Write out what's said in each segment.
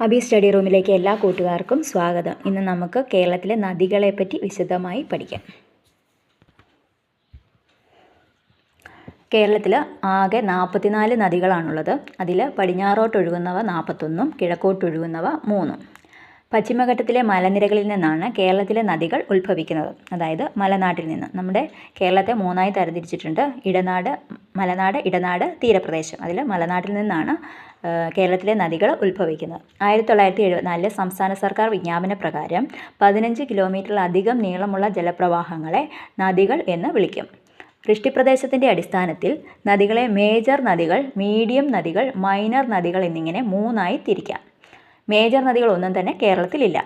Abi study റൂമിലേക്ക് എല്ലാ കൂട്ടുകാർക്കും സ്വാഗതം. ഇന്ന് നമുക്ക് കേരളത്തിലെ നദികളെപ്പറ്റി വിശദമായി പഠിക്കാം. കേരളത്തിൽ ആകെ നാൽപ്പത്തിനാല് നദികളാണുള്ളത്. അതിൽ പടിഞ്ഞാറോട്ടൊഴുകുന്നവ നാൽപ്പത്തൊന്നും കിഴക്കോട്ടൊഴുകുന്നവ മൂന്നും. പശ്ചിമഘട്ടത്തിലെ മലനിരകളിൽ നിന്നാണ് കേരളത്തിലെ നദികൾ ഉത്ഭവിക്കുന്നത്. അതായത് മലനാട്ടിൽ നിന്ന്. നമ്മുടെ കേരളത്തെ മൂന്നായി തരംതിരിച്ചിട്ടുണ്ട്. ഇടനാട് മലനാട് ഇടനാട് തീരപ്രദേശം. അതിൽ മലനാട്ടിൽ നിന്നാണ് കേരളത്തിലെ നദികൾ ഉത്ഭവിക്കുന്നത്. ആയിരത്തി തൊള്ളായിരത്തി എഴുപത്തിനാലിലെ സംസ്ഥാന സർക്കാർ വിജ്ഞാപന പ്രകാരം പതിനഞ്ച് കിലോമീറ്ററിലധികം നീളമുള്ള ജലപ്രവാഹങ്ങളെ നദികൾ എന്ന് വിളിക്കും. വൃഷ്ടിപ്രദേശത്തിന്റെ അടിസ്ഥാനത്തിൽ നദികളെ മേജർ നദികൾ മീഡിയം നദികൾ മൈനർ നദികൾ എന്നിങ്ങനെ മൂന്നായി തിരിക്കാം. മേജർ നദികളൊന്നും തന്നെ കേരളത്തിലില്ല.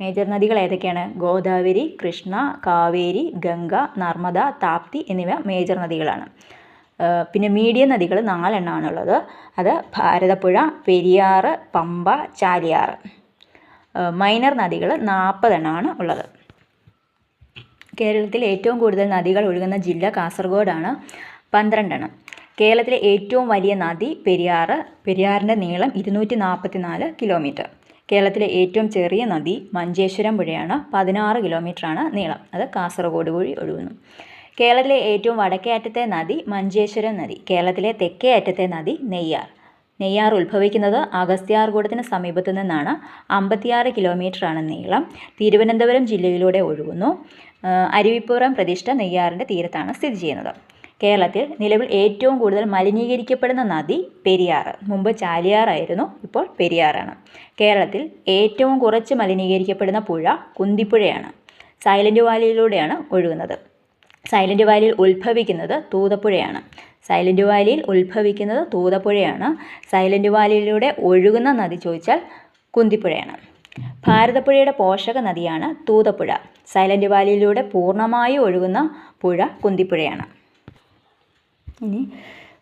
മേജർ നദികൾ ഏതൊക്കെയാണ്? ഗോദാവരി കൃഷ്ണ കാവേരി ഗംഗ നർമ്മദ താപ്തി എന്നിവ മേജർ നദികളാണ്. പിന്നെ മീഡിയം നദികൾ നാലെണ്ണമാണുള്ളത് അത് ഭാരതപ്പുഴ പെരിയാർ പമ്പ ചാലിയാർ മൈനർ നദികൾ നാൽപ്പതെണ്ണമാണ് ഉള്ളത്. കേരളത്തിൽ ഏറ്റവും കൂടുതൽ നദികൾ ഒഴുകുന്ന ജില്ല കാസർഗോഡാണ്. പന്ത്രണ്ടെണ്ണം. കേരളത്തിലെ ഏറ്റവും വലിയ നദി പെരിയാർ പെരിയാറിന്റെ നീളം ഇരുന്നൂറ്റി നാൽപ്പത്തി നാല് കിലോമീറ്റർ. കേരളത്തിലെ ഏറ്റവും ചെറിയ നദി മഞ്ചേശ്വരം പുഴയാണ്. പതിനാറ് കിലോമീറ്ററാണ് നീളം. അത് കാസർഗോഡ് വഴി ഒഴുകുന്നു. കേരളത്തിലെ ഏറ്റവും വടക്കേ അറ്റത്തെ നദി മഞ്ചേശ്വരം നദി. കേരളത്തിലെ തെക്കേ അറ്റത്തെ നദി നെയ്യാർ. നെയ്യാർ ഉത്ഭവിക്കുന്നത് അഗസ്ത്യാർകൂടത്തിന് സമീപത്തു നിന്നാണ്. അമ്പത്തിയാറ് കിലോമീറ്ററാണ് നീളം. തിരുവനന്തപുരം ജില്ലയിലൂടെ ഒഴുകുന്നു. അരുവിപ്പുറം പ്രതിഷ്ഠ നെയ്യാറിന്റെ തീരത്താണ് സ്ഥിതി ചെയ്യുന്നത്. കേരളത്തിൽ നിലവിൽ ഏറ്റവും കൂടുതൽ മലിനീകരിക്കപ്പെടുന്ന നദി പെരിയാർ മുമ്പ് ചാലിയാറായിരുന്നു ഇപ്പോൾ പെരിയാറാണ്. കേരളത്തിൽ ഏറ്റവും കുറച്ച് മലിനീകരിക്കപ്പെടുന്ന പുഴ കുന്തിപ്പുഴയാണ്. സൈലന്റ് വാലിയിലൂടെയാണ് ഒഴുകുന്നത്. സൈലന്റ് വാലിയിൽ ഉത്ഭവിക്കുന്നത് തൂതപ്പുഴയാണ്. സൈലന്റ് വാലിയിൽ ഉത്ഭവിക്കുന്നത് തൂതപ്പുഴയാണ്. സൈലന്റ് വാലിയിലൂടെ ഒഴുകുന്ന നദി ചോദിച്ചാൽ കുന്തിപ്പുഴയാണ്. ഭാരതപ്പുഴയുടെ പോഷക നദിയാണ് തൂതപ്പുഴ. സൈലന്റ് വാലിയിലൂടെ പൂർണമായി ഒഴുകുന്ന പുഴ കുന്തിപ്പുഴയാണ്. ഇനി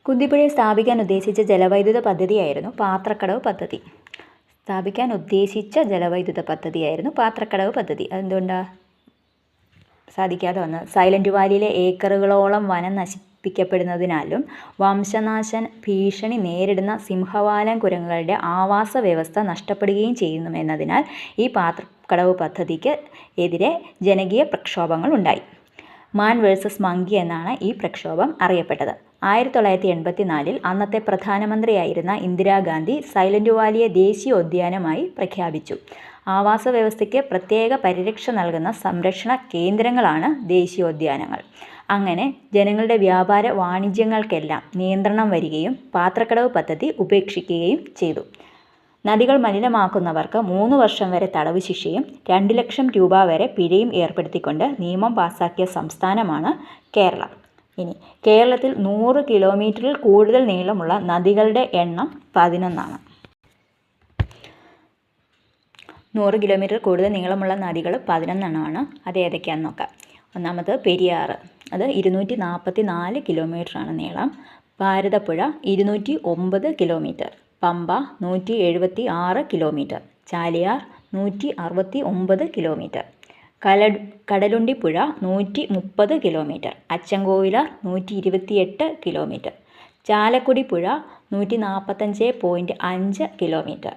കുന്തിപ്പുഴയെ സ്ഥാപിക്കാൻ ഉദ്ദേശിച്ച ജലവൈദ്യുത പദ്ധതിയായിരുന്നു പാത്രക്കടവ് പദ്ധതി. സ്ഥാപിക്കാൻ ഉദ്ദേശിച്ച ജലവൈദ്യുത പദ്ധതിയായിരുന്നു പാത്രക്കടവ് പദ്ധതി. അതെന്തുകൊണ്ടാണ് സാധിക്കാതെ വന്ന് സൈലന്റ് വാലിയിലെ ഏക്കറുകളോളം വനം നശിപ്പിക്കപ്പെടുന്നതിനാലും വംശനാശൻ ഭീഷണി നേരിടുന്ന സിംഹവാലൻ കുരങ്ങുകളുടെ ആവാസ വ്യവസ്ഥ നഷ്ടപ്പെടുകയും ചെയ്യുന്നുമെന്നതിനാൽ ഈ പാത്രക്കടവ് പദ്ധതിക്ക് എതിരെ ജനകീയ പ്രക്ഷോഭങ്ങൾ ഉണ്ടായി. മാൻ വേഴ്സസ് മങ്കി എന്നാണ് ഈ പ്രക്ഷോഭം അറിയപ്പെട്ടത്. ആയിരത്തി തൊള്ളായിരത്തി എൺപത്തി നാലിൽ അന്നത്തെ പ്രധാനമന്ത്രിയായിരുന്ന ഇന്ദിരാഗാന്ധി സൈലന്റ് വാലിയെ ദേശീയ ഉദ്യാനമായി പ്രഖ്യാപിച്ചു. ആവാസ വ്യവസ്ഥയ്ക്ക് പ്രത്യേക പരിരക്ഷ നൽകുന്ന സംരക്ഷണ കേന്ദ്രങ്ങളാണ് ദേശീയോദ്യാനങ്ങൾ അങ്ങനെ ജനങ്ങളുടെ വ്യാപാര വാണിജ്യങ്ങൾക്കെല്ലാം നിയന്ത്രണം വരികയും പാത്രക്കടവ് പദ്ധതി ഉപേക്ഷിക്കുകയും ചെയ്തു. നദികൾ മലിനമാക്കുന്നവർക്ക് മൂന്ന് വർഷം വരെ തടവ് ശിക്ഷയും രണ്ട് ലക്ഷം രൂപ വരെ പിഴയും ഏർപ്പെടുത്തിക്കൊണ്ട് നിയമം പാസാക്കിയ സംസ്ഥാനമാണ് കേരളം. ഇനി കേരളത്തിൽ നൂറ് കിലോമീറ്ററിൽ കൂടുതൽ നീളമുള്ള നദികളുടെ എണ്ണം പതിനൊന്നാണ്. നൂറ് കിലോമീറ്റർ കൂടുതൽ നീളമുള്ള നദികൾ പതിനൊന്നെണ്ണമാണ്. അത് ഏതൊക്കെയാണെന്ന് നോക്കാം. ഒന്നാമത് പെരിയാർ അത് ഇരുന്നൂറ്റി നാൽപ്പത്തി നാല് കിലോമീറ്ററാണ് നീളം. ഭാരതപ്പുഴ ഇരുന്നൂറ്റി ഒമ്പത് കിലോമീറ്റർ. പമ്പ നൂറ്റി എഴുപത്തി ആറ് കിലോമീറ്റർ ചാലിയാർ നൂറ്റി അറുപത്തി ഒമ്പത് കിലോമീറ്റർ കല കടലുണ്ടിപ്പുഴ നൂറ്റി മുപ്പത് കിലോമീറ്റർ അച്ചൻകോവിലാർ നൂറ്റി ഇരുപത്തിയെട്ട് കിലോമീറ്റർ ചാലക്കുടി പുഴ നൂറ്റി നാൽപ്പത്തഞ്ച് പോയിന്റ് അഞ്ച് കിലോമീറ്റർ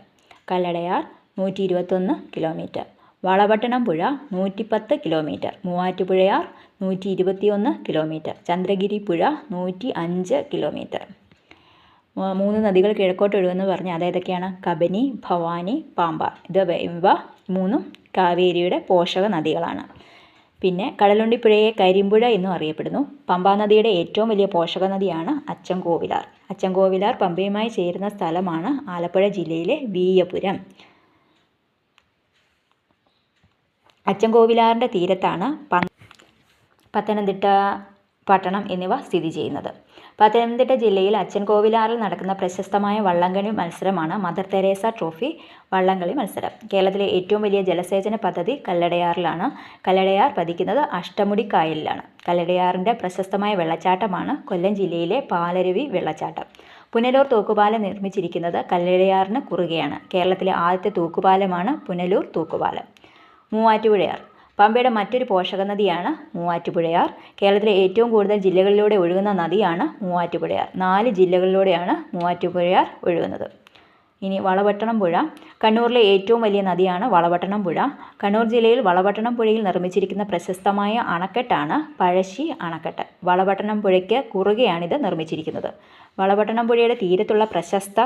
കല്ലടയാർ നൂറ്റി ഇരുപത്തൊന്ന് കിലോമീറ്റർ വളപട്ടണം പുഴ നൂറ്റിപ്പത്ത് കിലോമീറ്റർ മൂവാറ്റുപുഴയാർ നൂറ്റി ഇരുപത്തിയൊന്ന് കിലോമീറ്റർ ചന്ദ്രഗിരി പുഴ നൂറ്റി അഞ്ച് കിലോമീറ്റർ. മൂന്ന് നദികൾ കിഴക്കോട്ട് ഒഴുകുന്നു പറഞ്ഞാൽ അതേതൊക്കെയാണ് കബനി ഭവാനി പാമ്പ. ഇത് ഇവ മൂന്നും കാവേരിയുടെ പോഷക നദികളാണ്. പിന്നെ കടലുണ്ടിപ്പുഴയെ കരിമ്പുഴ എന്നും അറിയപ്പെടുന്നു. പമ്പാ നദിയുടെ ഏറ്റവും വലിയ പോഷക നദിയാണ് അച്ചൻകോവിലാർ. അച്ചൻകോവിലാർ പമ്പയുമായി ചേരുന്ന സ്ഥലമാണ് ആലപ്പുഴ ജില്ലയിലെ വീയപുരം. അച്ചൻകോവിലാറിന്റെ തീരത്താണ് പത്തനംതിട്ട പട്ടണം എന്നിവ സ്ഥിതി ചെയ്യുന്നത്. പത്തനംതിട്ട ജില്ലയിൽ അച്ചൻകോവിലാറിൽ നടക്കുന്ന പ്രശസ്തമായ വള്ളംകളി മത്സരമാണ് മദർ തെരേസ ട്രോഫി വള്ളംകളി മത്സരം. കേരളത്തിലെ ഏറ്റവും വലിയ ജലസേചന പദ്ധതി കല്ലടയാറിലാണ്. കല്ലടയാർ പതിക്കുന്നത് അഷ്ടമുടി കായലിലാണ് കല്ലടയാറിന്റെ പ്രശസ്തമായ വെള്ളച്ചാട്ടമാണ് കൊല്ലം ജില്ലയിലെ പാലരുവി വെള്ളച്ചാട്ടം. പുനലൂർ തൂക്കുപാലം നിർമ്മിച്ചിരിക്കുന്നത് കല്ലടയാറിന് കുറുകയാണ്. കേരളത്തിലെ ആദ്യത്തെ തൂക്കുപാലമാണ് പുനലൂർ തൂക്കുപാലം. മൂവാറ്റുപുഴയാർ. പമ്പയുടെ മറ്റൊരു പോഷകനദിയാണ് മൂവാറ്റുപുഴയാർ. കേരളത്തിലെ ഏറ്റവും കൂടുതൽ ജില്ലകളിലൂടെ ഒഴുകുന്ന നദിയാണ് മൂവാറ്റുപുഴയാർ. നാല് ജില്ലകളിലൂടെയാണ് മൂവാറ്റുപുഴയാർ ഒഴുകുന്നത്. ഇനി വളപട്ടണം പുഴ. കണ്ണൂരിലെ ഏറ്റവും വലിയ നദിയാണ് വളപട്ടണം പുഴ. കണ്ണൂർ ജില്ലയിൽ വളപട്ടണം പുഴയിൽ നിർമ്മിച്ചിരിക്കുന്ന പ്രശസ്തമായ അണക്കെട്ടാണ് പഴശ്ശി അണക്കെട്ട്. വളപട്ടണം പുഴയ്ക്ക് കുറുകെയാണിത് നിർമ്മിച്ചിരിക്കുന്നത്. വളപട്ടണം പുഴയുടെ തീരത്തുള്ള പ്രശസ്ത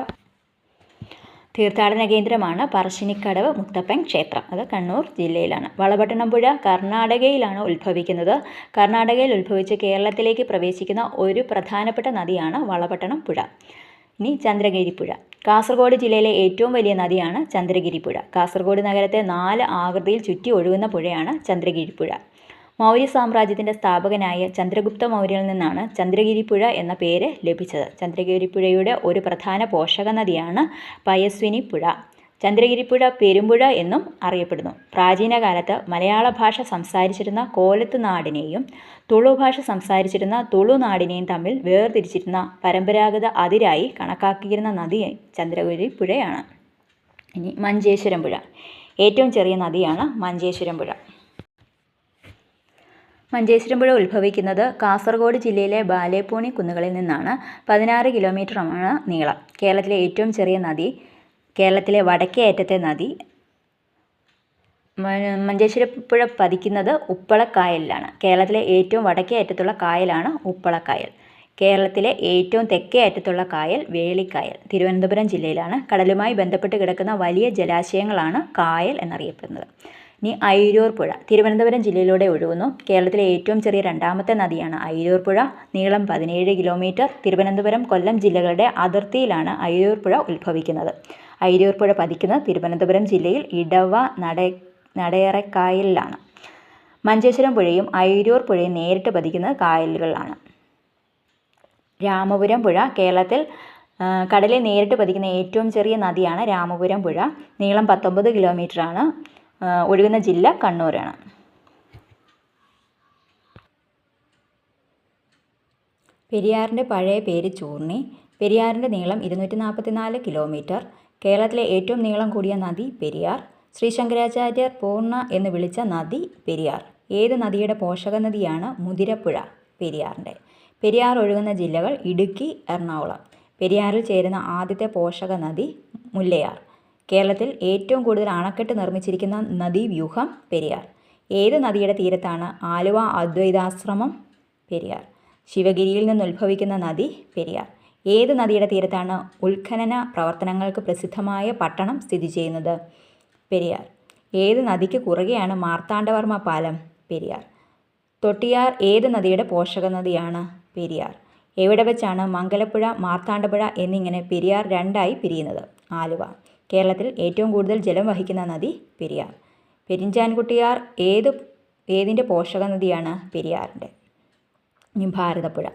തീർത്ഥാടന കേന്ദ്രമാണ് പറശ്ശിനിക്കടവ് മുത്തപ്പൻ ക്ഷേത്രം. അത് കണ്ണൂർ ജില്ലയിലാണ്. വളപട്ടണംപുഴ കർണാടകയിലാണ് ഉത്ഭവിക്കുന്നത്. കർണാടകയിൽ ഉത്ഭവിച്ച് കേരളത്തിലേക്ക് പ്രവേശിക്കുന്ന ഒരു പ്രധാനപ്പെട്ട നദിയാണ് വളപട്ടണം പുഴ ഇനി ചന്ദ്രഗിരി പുഴ കാസർഗോഡ് ജില്ലയിലെ ഏറ്റവും വലിയ നദിയാണ് ചന്ദ്രഗിരി പുഴ കാസർഗോഡ് നഗരത്തെ നാല് ആകൃതിയിൽ ചുറ്റി ഒഴുകുന്ന പുഴയാണ് ചന്ദ്രഗിരി പുഴ മൗര്യ സാമ്രാജ്യത്തിന്റെ സ്ഥാപകനായ ചന്ദ്രഗുപ്ത മൗര്യയിൽ നിന്നാണ് ചന്ദ്രഗിരിപ്പുഴ എന്ന പേര് ലഭിച്ചത്. ചന്ദ്രഗിരിപ്പുഴയുടെ ഒരു പ്രധാന പോഷക നദിയാണ് പയസ്വിനി പുഴ. ചന്ദ്രഗിരിപ്പുഴ പെരുമ്പുഴ എന്നും അറിയപ്പെടുന്നു. പ്രാചീന കാലത്ത് മലയാള ഭാഷ സംസാരിച്ചിരുന്ന കോലത്ത് നാടിനെയും തുളു ഭാഷ സംസാരിച്ചിരുന്ന തുളുനാടിനെയും തമ്മിൽ വേർതിരിച്ചിരുന്ന പരമ്പരാഗത അതിരായി കണക്കാക്കിയിരുന്ന നദി ചന്ദ്രഗിരിപ്പുഴയാണ്. ഇനി മഞ്ചേശ്വരം പുഴ. ഏറ്റവും ചെറിയ നദിയാണ് മഞ്ചേശ്വരം പുഴ. മഞ്ചേശ്വരം ഉത്ഭവിക്കുന്നത് കാസർഗോഡ് ജില്ലയിലെ ബാലേപ്പൂണി കുന്നുകളിൽ നിന്നാണ്. പതിനാറ് കിലോമീറ്ററാണ് നീളം. കേരളത്തിലെ ഏറ്റവും ചെറിയ നദി കേരളത്തിലെ വടക്കേ അറ്റത്തെ നദി മഞ്ചേശ്വരപ്പുഴ പതിക്കുന്നത് ഉപ്പളക്കായലിലാണ്. കേരളത്തിലെ ഏറ്റവും വടക്കേ അറ്റത്തുള്ള കായലാണ് ഉപ്പളക്കായൽ. കേരളത്തിലെ ഏറ്റവും തെക്കേ അറ്റത്തുള്ള കായൽ വേളിക്കായൽ. തിരുവനന്തപുരം ജില്ലയിലാണ്. കടലുമായി ബന്ധപ്പെട്ട് കിടക്കുന്ന വലിയ ജലാശയങ്ങളാണ് കായൽ എന്നറിയപ്പെടുന്നത്. ഇനി അയിരൂർ പുഴ. തിരുവനന്തപുരം ജില്ലയിലൂടെ ഒഴുകുന്നു. കേരളത്തിലെ ഏറ്റവും ചെറിയ രണ്ടാമത്തെ നദിയാണ് അയിരൂർ പുഴ. നീളം പതിനേഴ് കിലോമീറ്റർ. തിരുവനന്തപുരം കൊല്ലം ജില്ലകളുടെ അതിർത്തിയിലാണ് അയിരൂർ പുഴ ഉത്ഭവിക്കുന്നത്. അയിരൂർ പുഴ പതിക്കുന്നത് തിരുവനന്തപുരം ജില്ലയിൽ ഇടവ നട നടയറക്കായലിലാണ് മഞ്ചേശ്വരം പുഴയും അയിരൂർ പുഴയും നേരിട്ട് പതിക്കുന്നത് കായലുകളിലാണ്. രാമപുരം പുഴ കേരളത്തിൽ കടലിൽ നേരിട്ട് പതിക്കുന്ന ഏറ്റവും ചെറിയ നദിയാണ് രാമപുരം പുഴ. നീളം പത്തൊമ്പത് കിലോമീറ്ററാണ്. ഒഴുകുന്ന ജില്ല കണ്ണൂരാണ്. പെരിയാറിന്റെ പഴയ പേര് ചൂർണി. പെരിയാറിന്റെ നീളം ഇരുന്നൂറ്റി നാൽപ്പത്തിനാല് കിലോമീറ്റർ. കേരളത്തിലെ ഏറ്റവും നീളം കൂടിയ നദി പെരിയാർ. ശ്രീ ശങ്കരാചാര്യർ പൂർണ എന്ന് വിളിച്ച നദി പെരിയാർ. ഏത് നദിയുടെ പോഷക നദിയാണ് മുതിരപ്പുഴ? പെരിയാറിന്റെ പെരിയാർ ഒഴുകുന്ന ജില്ലകൾ ഇടുക്കി എറണാകുളം. പെരിയാറിൽ ചേരുന്ന ആദ്യത്തെ പോഷക നദി മുല്ലയാർ. കേരളത്തിൽ ഏറ്റവും കൂടുതൽ അണക്കെട്ട് നിർമ്മിച്ചിരിക്കുന്ന നദീവ്യൂഹം പെരിയാർ. ഏത് നദിയുടെ തീരത്താണ് ആലുവ അദ്വൈതാശ്രമം പെരിയാർ? ശിവഗിരിയിൽ നിന്ന് ഉത്ഭവിക്കുന്ന നദി പെരിയാർ. ഏത് നദിയുടെ തീരത്താണ് ഉത്ഖനന പ്രവർത്തനങ്ങൾക്ക് പ്രസിദ്ധമായ പട്ടണം സ്ഥിതി ചെയ്യുന്നത് പെരിയാർ? ഏത് നദിക്ക് കുറുകെയാണ് മാർത്താണ്ഡവർമ്മ പാലം പെരിയാർ? തൊട്ടിയാർ ഏത് നദിയുടെ പോഷക നദിയാണ് പെരിയാർ? എവിടെ വെച്ചാണ് മംഗലപ്പുഴ മാർത്താണ്ഡപ്പുഴ എന്നിങ്ങനെ പെരിയാർ രണ്ടായി പിരിയുന്നത്? ആലുവ. കേരളത്തിൽ ഏറ്റവും കൂടുതൽ ജലം വഹിക്കുന്ന നദി പെരിയാർ. പെരിഞ്ചാൻകുട്ടിയാർ ഏത് ഏതിന്റെ പോഷക നദിയാണ് പെരിയാറിന്റെ? ഇനി ഭാരതപ്പുഴ.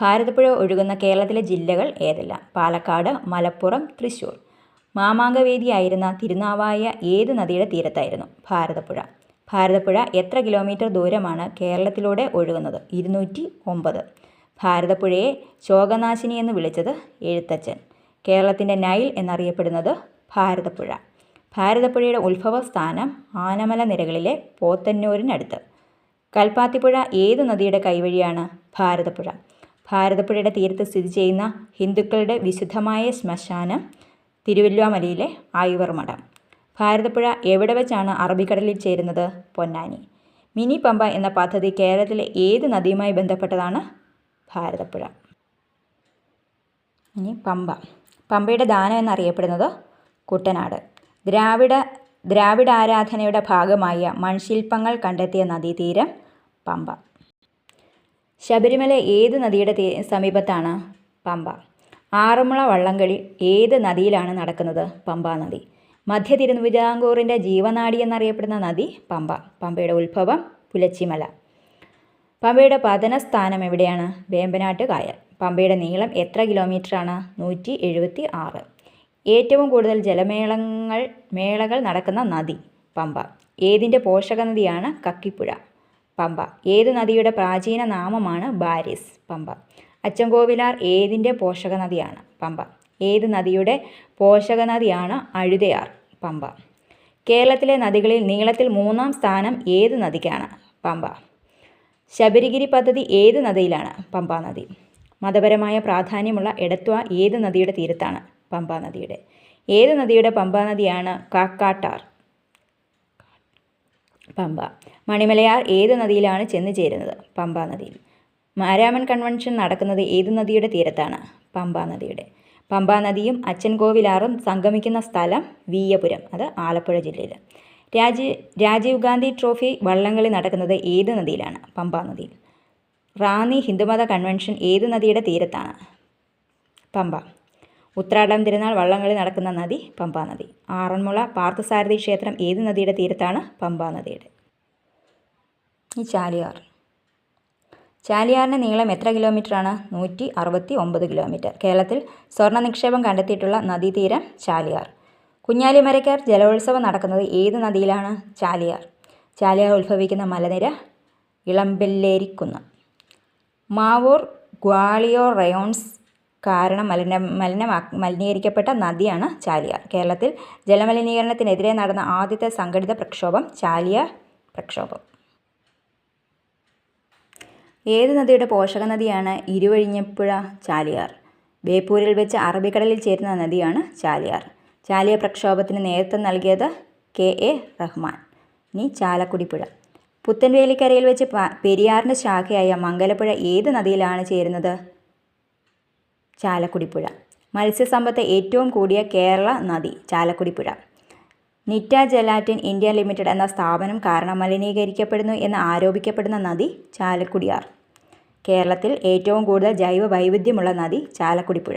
ഭാരതപ്പുഴ ഒഴുകുന്ന കേരളത്തിലെ ജില്ലകൾ ഏതെല്ലാം? പാലക്കാട് മലപ്പുറം തൃശ്ശൂർ. മാമാങ്കവേദിയായിരുന്ന തിരുനാവായ ഏത് നദിയുടെ തീരത്തായിരുന്നു ഭാരതപ്പുഴ? ഭാരതപ്പുഴ എത്ര കിലോമീറ്റർ ദൂരമാണ് കേരളത്തിലൂടെ ഒഴുകുന്നത്? ഇരുന്നൂറ്റി ഒമ്പത്. ഭാരതപ്പുഴയെ ശോകനാശിനി എന്ന് വിളിച്ചത് എഴുത്തച്ഛൻ. കേരളത്തിന്റെ നൈൽ എന്നറിയപ്പെടുന്നത് ഭാരതപ്പുഴ. ഭാരതപ്പുഴയുടെ ഉത്ഭവസ്ഥാനം ആനമല നിരകളിലെ പോത്തന്നൂരിനടുത്ത്. കൽപ്പാത്തിപ്പുഴ ഏത് നദിയുടെ കൈവഴിയാണ്? ഭാരതപ്പുഴ. ഭാരതപ്പുഴയുടെ തീരത്ത് സ്ഥിതി ചെയ്യുന്ന ഹിന്ദുക്കളുടെ വിശുദ്ധമായ ശ്മശാനം തിരുവല്ലുവാമലയിലെ ആയുവർ മഠം ഭാരതപ്പുഴ എവിടെ വെച്ചാണ് അറബിക്കടലിൽ ചേരുന്നത്? പൊന്നാനി. മിനി പമ്പ എന്ന പദ്ധതി കേരളത്തിലെ ഏത് നദിയുമായി ബന്ധപ്പെട്ടതാണ്? ഭാരതപ്പുഴ. ഇനി പമ്പ. പമ്പയുടെ ദാനം എന്നറിയപ്പെടുന്നത് കുട്ടനാട്. ദ്രാവിഡ ദ്രാവിഡ ആരാധനയുടെ ഭാഗമായ മൺശില്പങ്ങൾ കണ്ടെത്തിയ നദീതീരം പമ്പ. ശബരിമല ഏത് നദിയുടെ സമീപത്താണ് പമ്പ? ആറന്മുള വള്ളംകളി ഏത് നദിയിലാണ് നടക്കുന്നത് പമ്പാ നദി? മധ്യ തിരുവിതാംകൂറിന്റെ ജീവനാടി എന്നറിയപ്പെടുന്ന നദി പമ്പ. പമ്പയുടെ ഉത്ഭവം പുലച്ചിമല. പമ്പയുടെ പതനസ്ഥാനം എവിടെയാണ്? വേമ്പനാട്ട് കായൽ. പമ്പയുടെ നീളം എത്ര കിലോമീറ്ററാണ്? നൂറ്റി എഴുപത്തി ആറ് ഏറ്റവും കൂടുതൽ ജലമേളങ്ങൾ മേളകൾ നടക്കുന്ന നദി പമ്പ. ഏതിന്റെ പോഷക നദിയാണ് കക്കിപ്പുഴ? പമ്പ. ഏത് നദിയുടെ പ്രാചീന നാമമാണ് ബാരിസ്? പമ്പ. അച്ചൻകോവിലാർ ഏതിന്റെ പോഷക നദിയാണ് പമ്പ. ഏത് നദിയുടെ പോഷക നദിയാണ് അഴുതയാർ? പമ്പ. കേരളത്തിലെ നദികളിൽ നീളത്തിൽ മൂന്നാം സ്ഥാനം ഏത് നദിക്കാണ്? പമ്പ. ശബരിഗിരി പദ്ധതി ഏത് നദിയിലാണ്? പമ്പാ നദി. മതപരമായ പ്രാധാന്യമുള്ള എടത്വ ഏത് നദിയുടെ തീരത്താണ്? പമ്പാ നദിയുടെ. ഏത് നദിയുടെ പമ്പാ നദിയാണ്? കാക്കാട്ടാർ. പമ്പ. മണിമലയാർ ഏത് നദിയിലാണ് ചെന്നു ചേരുന്നത്? പമ്പാ നദിയിൽ. മാരാമൻ കൺവെൻഷൻ നടക്കുന്നത് ഏത് നദിയുടെ തീരത്താണ്? പമ്പാ നദിയുടെ. പമ്പാ നദിയും അച്ഛൻകോവിലാറും സംഗമിക്കുന്ന സ്ഥലം വീയപുരം അത് ആലപ്പുഴ ജില്ലയിൽ രാജീവ് രാജീവ് ഗാന്ധി ട്രോഫി വള്ളംകളി നടക്കുന്നത് ഏത് നദിയിലാണ്? പമ്പാ നദിയിൽ. റാന്നി ഹിന്ദുമത കൺവെൻഷൻ ഏത് നദിയുടെ തീരത്താണ്? പമ്പ. ഉത്രാടം തിരുനാൾ വള്ളംകളി നടക്കുന്ന നദി പമ്പാ നദി. ആറന്മുള പാർത്ഥസാരഥി ക്ഷേത്രം ഏത് നദിയുടെ തീരത്താണ് പമ്പാ നദിയുടെ? ഈ ചാലിയാർ. ചാലിയാറിന്റെ നീളം എത്ര കിലോമീറ്ററാണ്? നൂറ്റി അറുപത്തി ഒമ്പത് കിലോമീറ്റർ. കേരളത്തിൽ സ്വർണ നിക്ഷേപം കണ്ടെത്തിയിട്ടുള്ള നദീതീരം ചാലിയാർ. കുഞ്ഞാലിമരക്കാർ ജലോത്സവം നടക്കുന്നത് ഏത് നദിയിലാണ്? ചാലിയാർ. ചാലിയാർ ഉത്ഭവിക്കുന്ന മലനിര ഇളമ്പല്ലേരിക്കുന്ന്. മാവൂർ ഗ്വാളിയോർ റയോൺസ് കാരണം മലിന മലിനമാ മലിനീകരിക്കപ്പെട്ട നദിയാണ് ചാലിയാർ കേരളത്തിൽ ജലമലിനീകരണത്തിനെതിരെ നടന്ന ആദ്യത്തെ സംഘടിത പ്രക്ഷോഭം ചാലിയാർ പ്രക്ഷോഭം. ഏത് നദിയുടെ പോഷക നദിയാണ് ഇരുവഴിഞ്ഞപ്പുഴ ചാലിയാർ? ബേപ്പൂരിൽ വെച്ച് അറബിക്കടലിൽ ചേരുന്ന നദിയാണ് ചാലിയാർ. ചാലിയ പ്രക്ഷോഭത്തിന് നേതൃത്വം നൽകിയത് കെ എ റഹ്മാൻ. ഇനി ചാലക്കുടിപ്പുഴ പുത്തൻവേലിക്കരയിൽ വെച്ച് പെരിയാറിന്റെ ശാഖയായ മംഗലപ്പുഴ ഏത് നദിയിലാണ് ചേരുന്നത്? ചാലക്കുടിപ്പുഴ. മത്സ്യസമ്പത്ത് ഏറ്റവും കൂടിയ കേരള നദി Chalakudipuzha. Nitta gelatin India limited എന്ന സ്ഥാപനം കാരണം മലിനീകരിക്കപ്പെടുന്നു എന്ന് ആരോപിക്കപ്പെടുന്ന നദി ചാലക്കുടിയാർ. കേരളത്തിൽ ഏറ്റവും കൂടുതൽ ജൈവ വൈവിധ്യമുള്ള നദി ചാലക്കുടിപ്പുഴ.